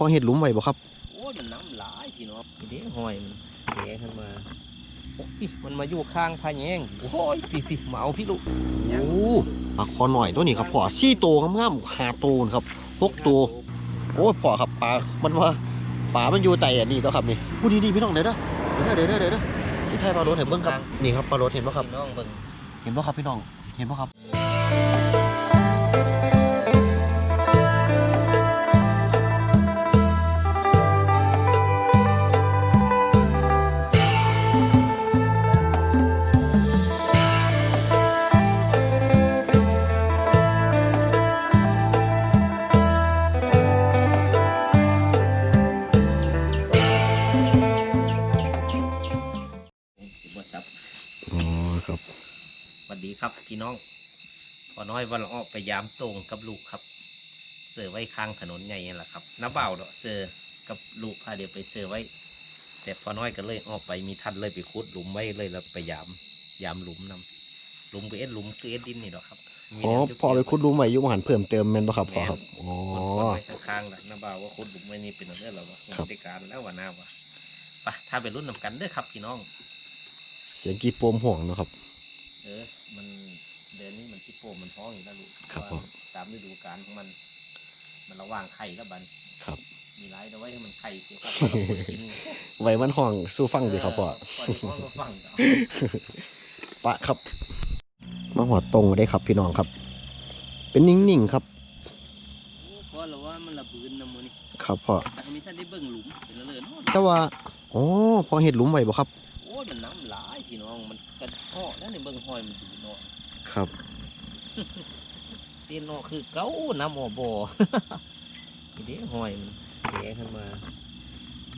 พอเห็ดหลุมไว้บ่ครับ โอ้ยมันน้ำหลายพี่น้องเด้หอยมันแย่ขึ้นมาโอ้ยมันมาอยู่ข้างพะแยงโอ้ยพี่พี่มาเอาพี่ลูกโอ้ปลาคอหน่อยตัวนี้ครับพ่อสี่ตัวงามๆห้าตัวนะครับหกตัวโอ้ยพ่อครับปลา มันว่าปลา มันอยู่ใจอันนี้ตัวครับนี่พูดดีๆพี่น้องเดี๋ยวเด้อเดี๋ยวเด้อเดี๋ยวเด้อเดี๋ยวเด้อที่ไทยปลารถเห็นเบิ่งครับนี่ครับปลารถเห็นบ่ครับพี่น้องเบิ่งเห็นบ่ครับพี่น้องเห็นบ่ครับบ่ วันละออกไปยามตรงกับลูกครับ เสือไว้ข้างถนนใหญ่นี่แหละครับน้าเบาเนาะเสือกับลูกพาเดี๋ยวไปเสือไว้ แต่พอน้อยก็เลยออกไปมีทันเลยไปขุดหลุมไว้เลยแล้วไปยามยามหลุมนำหลุมก็เอ็ดหลุมคือเอ็ดดินนี่หรอกครับมีอ๋อแนวพ่อไปขุดหลุมไว้อยู่บ่หันเพิ่มเติมแม่นบ่ครับพ่อครับอ๋อคนไว้ข้างๆแหละน้าเบาว่าขุดหลุมไว้นี่เป็นเรื่องเราว่าครับบริการแล้วว่าน้าว่าไปถ้าไปรุ่นนำกันเด้อครับพี่น้อง เสียงกีโปมห่วงเนาะครับ เออ มันเดือนนี้มัน ครับว่าผมตามฤดูกาลของมัน มันระหว่างไข่แล้วบันครับ มีร้ายเอาไว้ให้มันไข่เสียครับเราควรกินไว้มันห่วงสู้ฟังสิครับพ่อเก่อนท้องก็ฟังเอาปะครับมาหัวตรงได้ครับ พี่น้องครับ เป็นนิ่งๆครับโอ้เพราะเราว่ามันระบืนนะมูนี่ครับพ่อแต่ไม่ท่านได้เบิ่งหลุมเป็นเลยเนาะแต่ว่าอ๋อพอเห็ดหลุมไว้บ่ครับโอ้ยมันน้ำหลายพี่น้องมันกระห่อแล้วในเบิ่งหอยมันดูเนาะครับเตียนเนาะคือเก้าน้ำอบ่นี่เด้หอยมันแย่ขึ้นมา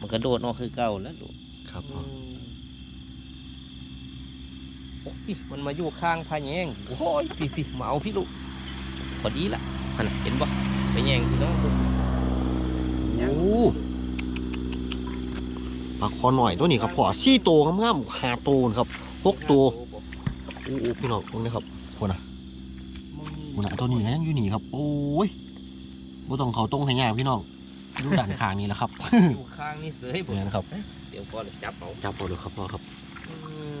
มันกระโดดเนาะคือเก้าแล้วลูกครับพ่อโอ้ยมันมาอยู่ข้างพะแยงโอ้ยพี่พี่มาเอาพี่ลูกพอดีละหันน่ะเห็นบ่พะแยงพี่น้องดูโอ้ปลาคอหน่อยตัวนี้ครับพ่อสี่ตัวงามๆห้าตัวนะครับหกตัวโอ้โอ้พี่น้องตรงนี้ครับคนน่ะ คนน่ะตัวนี้ยังอยู่นี่ครับ โอ้ยบ่ต้องเขาตรงให้ยากพี่น้องอยู่ด้านข้างนี่แหละครับอยู่ข้างนี่เสยบ่เนี่ยนะครับ เดี๋ยวพอเลยจับเอาจับเอาเลยครับพ่อครับอื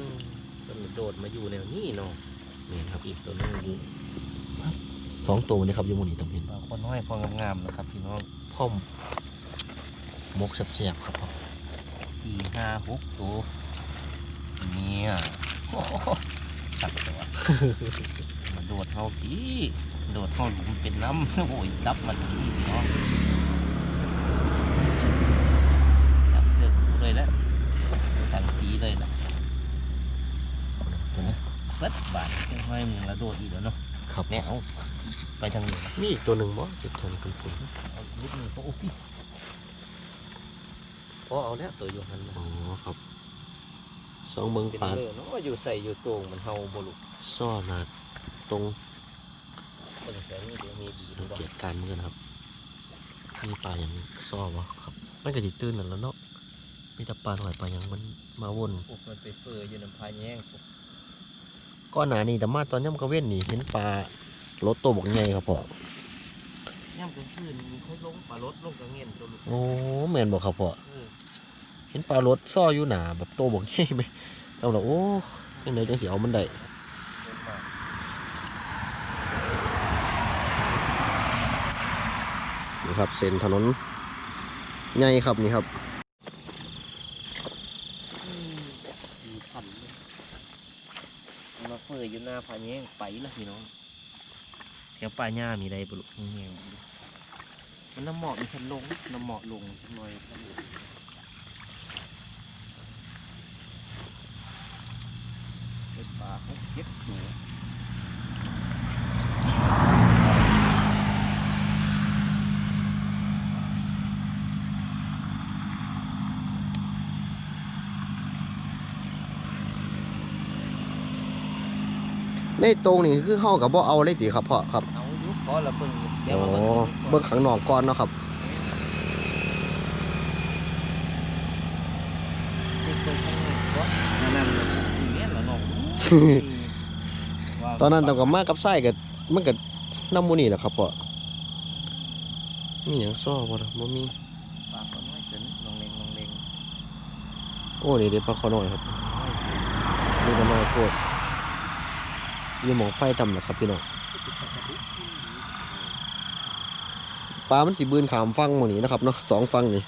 มมันโดดมาอยู่แนวนี้เนาะนี่ครับอีกตัวหนึงอยู่สองตัวนี่ครับอยู่หมูนี่ตรงนี้ปลาคนน้อยพองามๆนะครับพี่น้องพ่อมมกแซ่บๆครับพ่อสี่ห้าหกตัวเนี่ยโอ้โหตัดตัวมา โดดเฮาพี่ โดดเฮาหลุมเป็นน้ำโอ้ยจับมันพี่เนาะจับเสื้อกูเลยแล้วถังสีเลยนะตัวนี้เบิดบาทให้มึงแล้วโดดอีกแล้วเนาะครับแน่เอาไปทางนี้นี่อีกตัวหนึ่งบ่จุดเทินคุณคุณเอานิดนึงก็โอ้พี่พอเอาแล้วตัวอยู่หันมาอ๋อครับสองเบิงเป็นปลาเลยเนาะอยู่ใส่อยู่ตรงมันเฮาบ่ลุกซ่อหนา ตรงเบิ่งแสงนี่เดี๋ยวมีดีสัดูงบ่เกตการณ์เมื่อนะครับมีปลาอย่างซ่อวะครับมันก็จิตื่นนั่นแหล้วเนาะมีแต่ปลาหน่อยปลาอย่างมันมาวนพวกมันไปเฟออยู่น้ำพายแย้งพวกก้อนหนานี่แต่มาตอนย่ำกระเว้นนี่เห็นปลาลดตัวบกใหญ่ครับพ่อย่ำกลางคืนมีเขาลงปลารถลงกระเงียนตัวลุกโอ้แม่นบอกครับพ่อเออเห็นปลารถซ่ออยู่หนาแบบโตวบกใหญ่ไหมเอาละโอ้ยังไงจังสิเอามันได้ เดินมา นี่ ครับเส้นถนนใหญ่ครับนี่ครับมมีพันเลยเออยู่หน้าพายแย้งไปละพี่น้องแถวป่าหญ้ามีใดบ่ลุกแห้งๆบ่ลุมันน้ำหมอกมีคันลงน้ำหมอกลงหน่อยเป็นปลาหกเจ็ดตัวใน ตรงนี่คือเฮากับบ่เอาเลยติครับพ่อครับเอาอยุพอละเบิ่งเดี๋ยวโอ้มาเบิ่งเบิ่งข้างนอกก่อนเนาะครับเบิ่งข้างนอกก่อนนั่นๆอย่างเงี้ยเหรอน้องว่าตอนนั้นตองกับมากับไส้กับมันกับน้ำมูนี่แหละครับพ่อมีหยังซ่อบ่ล่ะบ่มีลาขอน้อยเกินลงเลงลงเลงโอ้นี่เด็ดปลาคอน้อยครับนี่ก็น้อยโคตร ยี่หมองไฟทำนะครับพี่น้องปลามันสีบืนขามฟังหมดนี้นะครับเนาะสองฟังนี่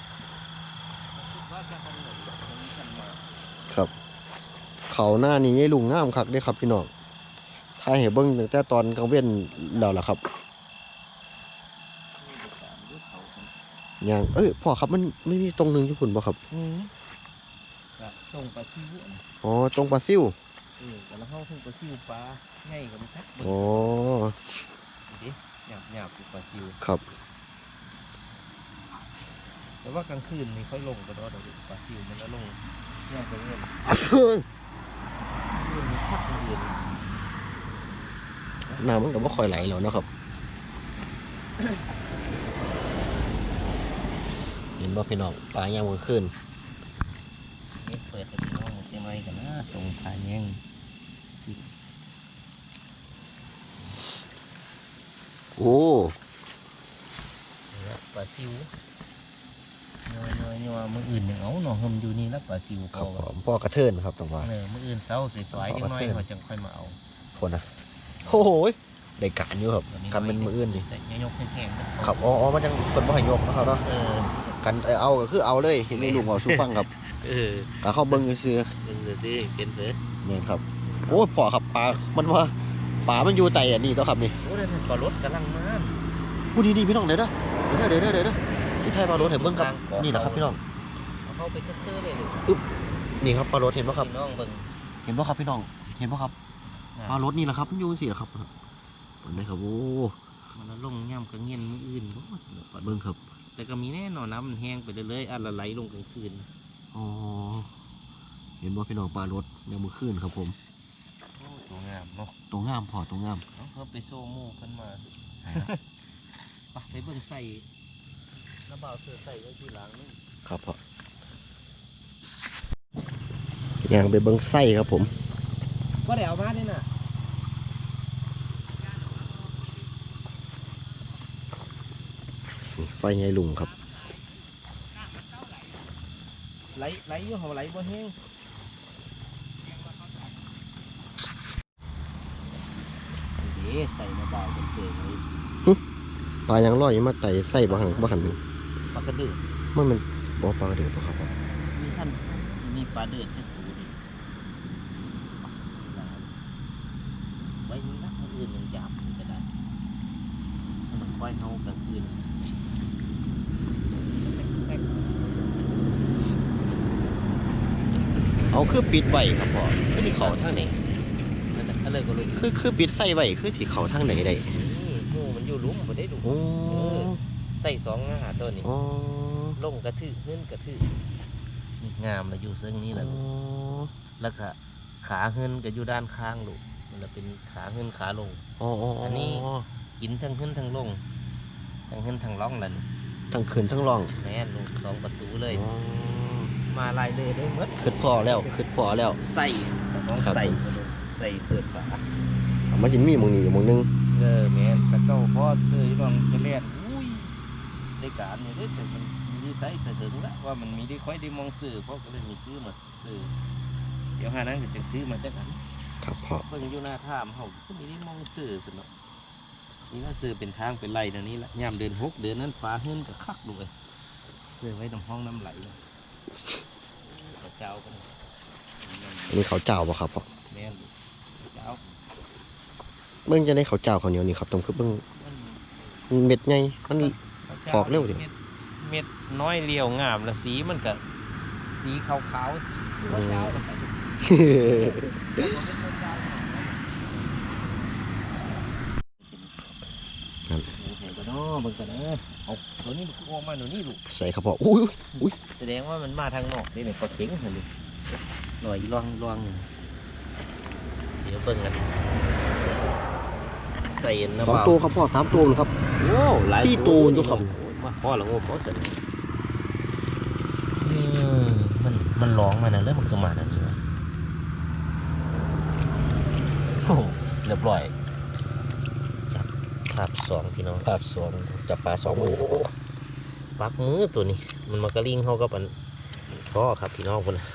ว่าจะทำเหมือนกับคนขันมาครับ เขาหน้านี้ลุงงามคักเด้ครับพี่น้องถ่ายให้เบิ้งตั้งแต่ตอนกลางเว้นแล้วล่ะครับนี่เป็นการยึดเขาคนอย่างเอ้ยพ่อครับมันไม่มีตรงหนึ่งที่คุณบ่ครับอืมก็ส่งปลาซิวอะนะอ๋อตรงปลาซิว เออแต่ละห้องส่งปลาซิวปลาง่ายกว่ามันครับอ๋อดิหยาบหยาบๆคือปลาซิวครับ แต่ว่ากลางคืนนี่ค่อยลงกระโดดเอาดิปลาซิวมันแล้วลงย่างไปเงินคืนนี้พักเดือนน้ำมันก็บ่ค่อยไหลแล้วเนาะครับ เห็นบ่พี่น้องปลาย่างมือขึ้นนี่เปิดให้พี่น้องเจ๊ไม้กันนะตรงพาแยง โอ้นี่ละปลาซิวยัวยัวยัวมืออื่นยังเอาหนอหมอยู่นี่แล้วปลาซิวคพรัอบผมพ่อกระเทินครับตรงว่าเออมืออื่นเช้าสวยๆยังน้อยเขาจังค่อยมาเอาคนนะโอ้โหยได้การอยู่ครับตัวกันเป็นมืออื่นนี่แต่ยยกแข็งๆกันครับอ๋ออ๋อมันยังคนบ่ให้ยกนะครับเนาะเออกันเออเอาก็คือเอาเลยเห็นในลุงเอาสู้ฟังครับ เออกเข้าเบิ้งซื้อดึงเดี๋ยวสิเป็นเถอะๆนี่ครับ โอ้ยพ่อครับปลา มันว่าปลา มันอยู่ไตอันนี้ตัวครับนี่โอ้ยปลารถกำลังมาพูดดีๆพี่น้องเดี๋ยวเด้อเดี๋ยวเด้อเดี๋ยวเด้อเดี๋ยวเด้อที่ไทยปลารถเห็นเบิ้งครับ นี่แหละครับพี่น้องเอาเข้าไปเตื้อๆเลยลูกนี่ครับปลารถเห็นป่ะครับ พี่น้องเบิ่งเห็นป่ะครับพี่น้อง เห็นป่ะครับอ่าปลารถนี่แหละครับมันอยู่สิครับเห็นไหมครับโอ้มันละลงย่ำกระเงียนมืออื่นบ่สนุกปลาเบิ้งครับ แต่ก็มีแน่นอนน้ำมันแห้งไปเรื่อยๆอันละไหลลงกลางคืนอ๋อเห็นป่ะพี่น้องปลารถยังมือขึ้นครับผม โอ้ตัวงามเนาะ ตัวงามพอตัวงามเอาเขาไปโซ่หมูขึ้นมาไปไปเบิ่งใส่น้ำเบาเสือใส่ไว้ที่หลังนึงครับพ่ออย่างไปเบิ้งไส้ครับผมก็ได้เอามาเนี่ยน่ะไฟใหญ่ลุงครับไหลไหลอยู่เขาไหลบ่แห้งเดี๋ยว ใส่น้ำเบาเป็นเสือไว้ปลายังลอยอยู่มาไต่ไส้บ่หันบ่หันหนึ่งปลากระดือมันมันบ่ปลากระเดือดบ่ครับพ่อมีท่านมีปลาเดือดที่สูดิไว้นี้นะคนอื่นยังจับมันก็ได้ให้มันค่อยเฮากลางคืนเอาคือปิดไว้ครับพ่อคือที่เขาทางไหน มันจะอะไรก็เลยคือคือปิดไส้ไว้คือที่เขาทางไหนได้นี่หมูมันอยู่หลุมบ่ได้ดูโอ้ใส่สองอาหารตัวนี้อ๋อลงกระทือขึ้นกระทือนี่งามมาอยู่ซึ่งนี้แหละลูกแล้วก็ขาขึ้นก็อยู่ด้านข้างลูกมันละเป็นขาขึ้นขาลงอ๋ออ๋ออัอันนี้ กินทั้งขึ้นทั้งลงทั้งขึ้นทั้งล่องนั่นทั้งขึ้นทั้งร่องแม่นลูกสองประตูเลยอ๋อมาลายเลยได้หมดขึ้นพอแล้วขึ้นพอแล้ว ใส่ต้องครับใส่ ใส่เสื้อผ้ามันจะมีหมองนี้หมองหนึงเออแม่นแต่เก้าพ่อเสื้อที่ลองจะเล่นอุ้ยได้การเนี่ยได้แต่มันมีไซส์แต่ถึงแล้วว่ามันมีได้ค่อยได้มองซื้อเพราะก็เลยมีซื้อมาซื้อเดี๋ยวหานั้นก็จะซื้อมาจากกันครับพ่อเบิ่งอยู่หน้าถ้ำเขาก็มีได้มองซื้อสนเนาะนี่ก็ซื้อเป็นทางเป็นไรนะนี่ละยามเดินหกเดือนนั้นฟ้าเฮือนก็คักด้วยเลยไว้ตรงห้องน้ำไหลเลยเจ้ากันอันนี้เขาวเจ้าบ่ครับพ่อแม่นเจ้า เบิ่งจะได้เขาวเจ้าเขาวเหนียวนี่ครับตรงคือเบิ่งมันเม็ดใหญ่มันข้าจ้าออกเร็วดิม็ดเม็ดน้อยเรียวงามและสีมันก็สีขาวๆสีข้าวเช้าแล้วก็เห็นกันเนาะเบิ่งกันเนาะเอาตัวนี้มันคือออกมาหนูนี่ลูกใส่ครับพ่ออุ้ยแสดงว่ามันมาทางนอกนี่เนี่ยปลาเข็งเห็นดิลอยล่องล่องอยู่เดี๋ยวเบิ่งกัน ใส่น้ำสองเบาตัวครับพ่อสามตัวนะครับโอ้หลายพี่ตูนตัวครับมาพ่อละโง่พ่อเสร็จมันมันร้องมานะแล้วมันคือมาอันนี้วะโอ้เรียบร้อยจับภาพสองพี่น้องภาพสองจับปลาสองมือปักมือตัวนี้ มันมากระลิงเขากับอันก็ครับพี่น้องคนน่ะ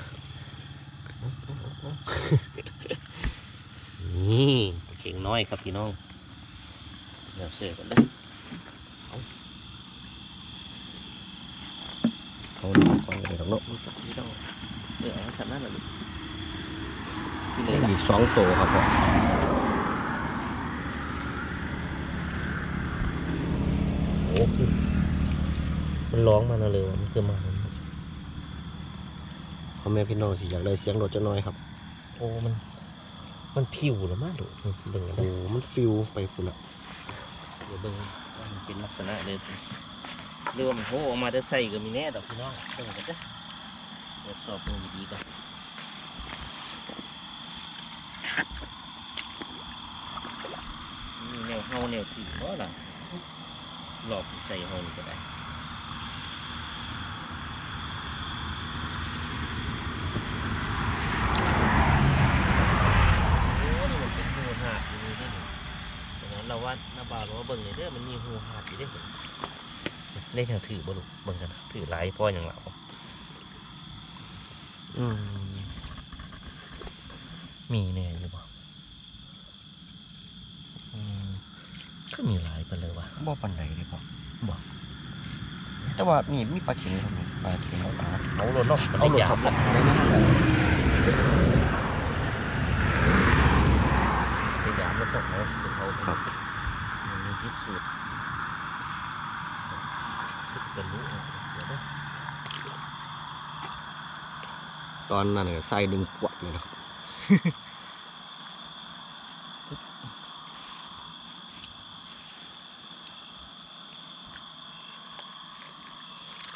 นี่เก่งน้อยครับพี่น้อง เดี๋ยวเสิร์ฟกันเลยเอาหน่อยก่อนเลยครับเนาะนี่จับพี่ต้องเออเอาสันนั่นแหละลูกที่เลยละอีกสองตัวครับพ่อโอ้คือมันร้องมาแล้วเลยว่ะมันคือมาแล้วพ่อแม่พี่น้องสิอยากได้เสียงรถจะน้อยครับ โอ้มัน มันผิวหรือมั้งดูเบิ่งกันโอ้นะมันฟิวไปคุณละ เดี๋ยวเบิ่งว่ามันเป็นลักษณะเดิมเรื่อมันโผล่ออกมาจะใส่ก็มีแน่ดอกพี่น้องเบิ่งกันจ้ะตรวจสอบดูดีก่อนนี่แนวเฮาแนวถือว่าล่ะหลอกใส่เฮานี่ก็ได้ โอ้นี่มันเป็นหูหาดอยู่นี่นี่ดังนั้นเราว่าหน้าบาวเราว่าเบิ่งเลยเด้อมันมีหูหาดอยู่เด้อเล่นแถวถือบ่ลูกเบิ่งกันนะถือหลายพ่ออย่างเราอืมมีแน่อยู่บ่อืมก็มีหลายไปเลยวะบ่ปันไหนเลยพ่อบ่แต่ว่ามีมีปลาเข็งครับปลาเข็งเอาปลาเอาโลดเนาะมันเอาได้หลดยาครัวบละได้ไหมครับได้ยาวแล้วต้องเอาคือเขาครับมันมีพิษ สูตรพิษกันรู้เอาเดี๋ยวนะตอนนั้นน่ะใส่ดึงปวดเลยนะครับ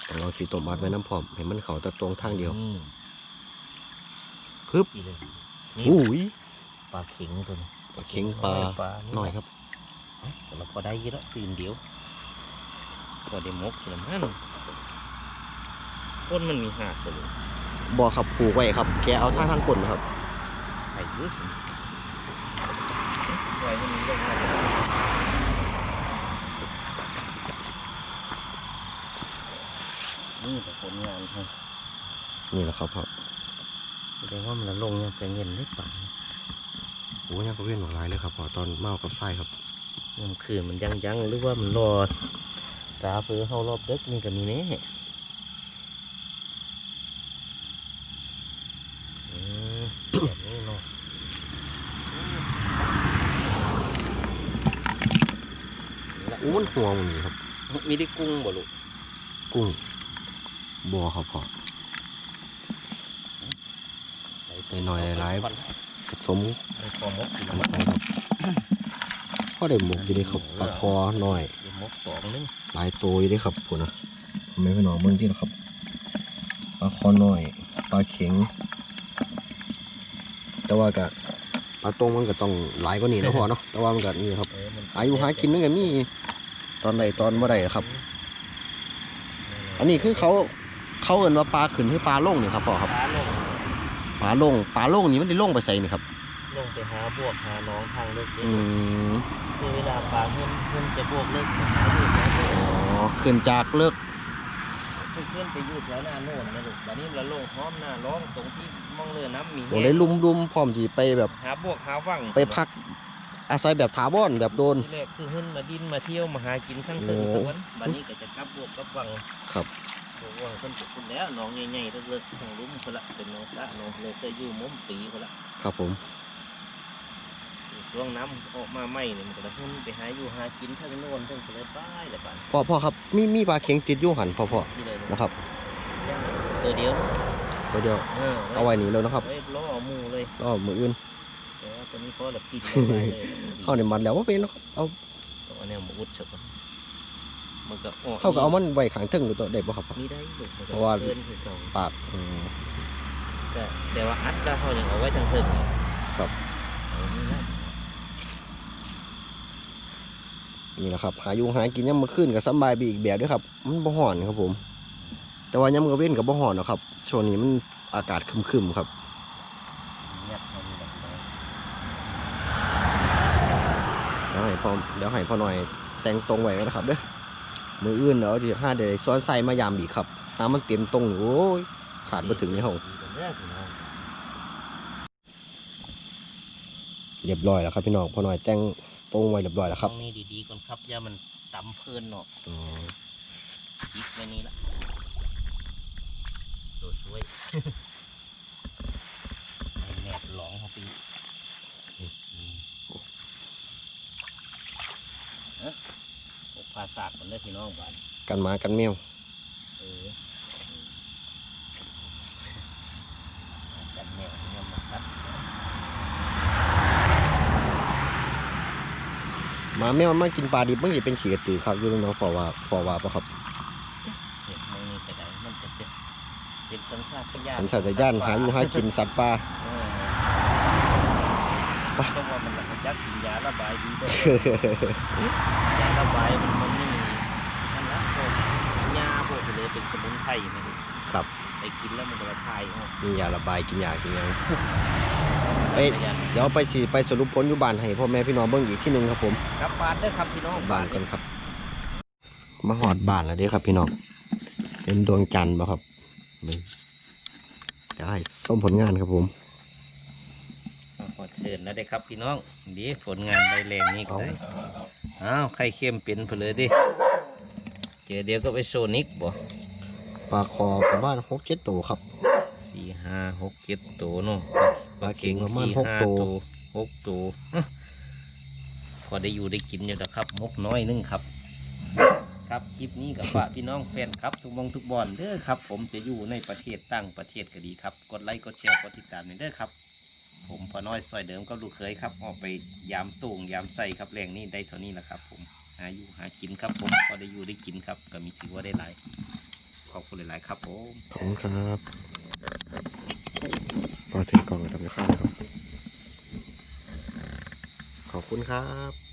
แต่เราขีดตัวมัดไว้น้ำพร้อมเห็นมันเขาแตะตรงทางเดียวอืมฮึบนี่เลยนี่อุ้ยปลาเข็งตัวนี้ปลาเข็งปลาปลาหน่อยครับ แต่เราพอได้เยอะแล้วตื่นเดียวพอได้มกแล้วมันก้นมันมีหาดเลยบ่อขับผูกไว้ครับ แกเอาท่าทางกลนะครับไอ้ยุสิไว้มันมีลงมานี่แต่ผลงานเขานี่แหละครับพ่อแสดงว่ามันลงยังเป็นเงินได้ป่ะโอ้ยังก็เวียนหลากหลายเลยครับพ่อตอนเมากับไส้ครับ ยังคืนมันยังยังหรือว่ามันรอดตาเฟือเขารอบเด็กนี่ก็มีแน่อืมแบบนี้เนาะโอ้มันหัวมันนี่ครับ มีได้กุ้งบ่ลูกกุ้งบ่อครับพ่อไปหน่อยหลายผสมในคอมกอยู่กันแล้วไปครับพ่ อได้หมกอยู่ในครับปลาคอหน่อยเดี๋ยวมกสองนึงหลายตัวอยู่เด้ครับผมนะไม่ไปหนองเมืองที่นะครับปลาคอน้อยปลาเข็ง แต่ว่ากะปลาตรงมันก็ต้องหลายกว่านี้นะพอเนาะแต่ว่ามันก็นี่ครับเออมันอายุหากินมันก็มีตอนใดตอนเมื่อใดครับ อันนี้คือเขาเขาเอินว่าปลาขึ้นคือปลาล่งนี่ครับพ่อครับปลาลงปลาล่งปลาล่งนี่มันได้ล่งไปใส่นี่ครับ ลงไปหาบวกหาน้องทางเลิกเด็กอืมคือเวลาปลาเพื่อนเพื่อนจะบวกเลิกไปหาอยู่แถวโน่นอ๋อขึ้นจากเลิกเพื่อนเพื่อนไปอยู่แถวหน้าโน่นนะลูกตอนนี้เราลงพร้อมหน้าร้องตรงที่มองเรือน้ำมีโอ้ได้ลุมลุมๆพร้อมที่ไปแบบ หาบวกหาวังไปพักอาศัยแบบถาวรแบบโดน ที่แรกคือขึ้นมาดินมาเที่ยวมาหากินข้างตึงโอ้สวนบัดนี้ก็จะกลับบวกกับวังครับ บวกวังคนจะคุณแล้วน้องใหญ่ๆเลิกๆทางลุ้มคนละเป็นน้องพระน้องเลยเคยอยู่มุมปีคนละ ครับผม ช่วงน้ำออกมาใหม่เนี่ยมันก็จะขึ้นไปหาอยู่หากินทั้งโน่นทั้งทะเลใต้แหละบ้านพ่อพ่อครับ มีมีปลาเข็งติดอยู่หันพ่อพ่อที่เลยนะครับตัวเดียวเดี๋ยวเดี๋ยวเออเอาไว้นี่แล้วนะครับไว้ล่อหมูเลยก็มืออื่นแต่ว่าตัวนี้เขาแบบกินไม่ได้เลยเข้าในมันแล้วว่าเป็นเนาะเอาตัวอันเนี้ยหมูอุดเฉยมันก็ออกเข้าก็เอามันไว้ขางเทึงหรือตัวเด็กบ่ครับมีได้ลูกมันก็เพราะว่าเกินคือเก่าปากอืมแต่แต่ว่าอัดแล้วเขายังเอาไว้ทางเทิงเอาครับ เอา นี่นะนี่แหละครับ หาอยู่หากินย่ำมาขึ้นกับสำบายไปอีกแบบด้วยครับ มันบ่ห่อนครับผม แต่ว่าย่ำกระเว้นกับบ่ห่อนหรอครับช่วงนี้มันอากาศคึมๆครับเงียบเขามีแบบนั้นเดี๋ยวให้พ่อเดี๋ยวให้พ่อหน่อยแต่งตรงไว้นะครับเด้อมืออื่นเดี๋ยวจะห้าเดี๋ยวซ้อนใส่มายามอีกครับหามันเต็มตรงโอ้ยขาดมาถึงในห้องดีกันเด้อพี่น้องเรียบร้อยแล้วครับพี่น้องพอหน่อยแต่ง ตรงไว้เรียบร้อยแล้วคต้รัอบงนี่ดีๆก่อนครับอย่ามันต่ำเพลินเนาะอ๋อยิกไว้นี่ละโดดด้วยไอ้แนบหลองเขาปีอืมเอ๊ะโอ้ภาษาทมันได้อพี่น้องบ้านกันหมากันแมวเออจันแนวเนี่ยมาครับ ห มาแมวมันมากินปลาดิบมันจะเป็นขี้กระตือครับอยู่ตรงน้องฟอว่าฟอว่าปะครับเห็ดมือนี่ก็ได้มันจะเป็นเป็นสัญชาตญาณสัญชาตญาณหาอยู่หากินสัตว์ป่าเออต้องว่ามันระยักกินยาระบายดีด้วยยาระบายมันมันนี่นั่นละพวกยาพวกเลยเป็นสมุนไพรนะลูกครับไปกินแล้วมันก็ระคายออกกินยาระบายกินยากินหยัง ไปเดี๋ยวไปสิไปสรุปผลอยู่บ้านให้พ่อแม่พี่น้องเบิ่งอีกที่หนึ่งครับผมกลับบ้านเด้อครับพี่น้องบ้านกันครับ มาหอดบ้านแล้วเด้ครับพี่น้องเป็นดวงจันทร์บ่ครับเบิ่งได้ส้มผลงานครับผมขอเชิญแล้วได้ครับพี่น้องดีผลงานใบแรงนี่ก็ได้อ้าวไข่เค็มเป็นเพนเลยดิเจอเดี๋ยวก็ไปโซนิกบ่ปลาคอประมาณหกเจ็ดตัวครับ สี่ห้าหกเจ็ดตัวเนาะปลาเก่งประมาณสี่หกห้ตัวหกตัวอื้อพอได้อยู่ได้กินอยู่แล้วครับมกน้อยนึงครับ ครับคลิปนี้กับฝากพี่น้องแฟนครับทุกหมองทุกบอลเด้อครับ ผมจะอยู่ในประเทศต่างประเทศก็ดีครับ กดไลค์กดแชร์กดติดตามหน่อยเด้อครับ ผมพอน้อยซอยเดิมก็ลูกเคยครับออกไปยามตุ่งยามใส่ครับแรงนี้ได้เท่านี้แหละครับ ผมหาอยู่หากินครับ ผมพอได้อยู่ได้กินครับ ก็มีถือว่าได้หลายขอบคุณหลาย ๆ ครับผมขอบคุณครับ ปลาถือกล่องกับทำข้าวครับ ขอบคุณครับ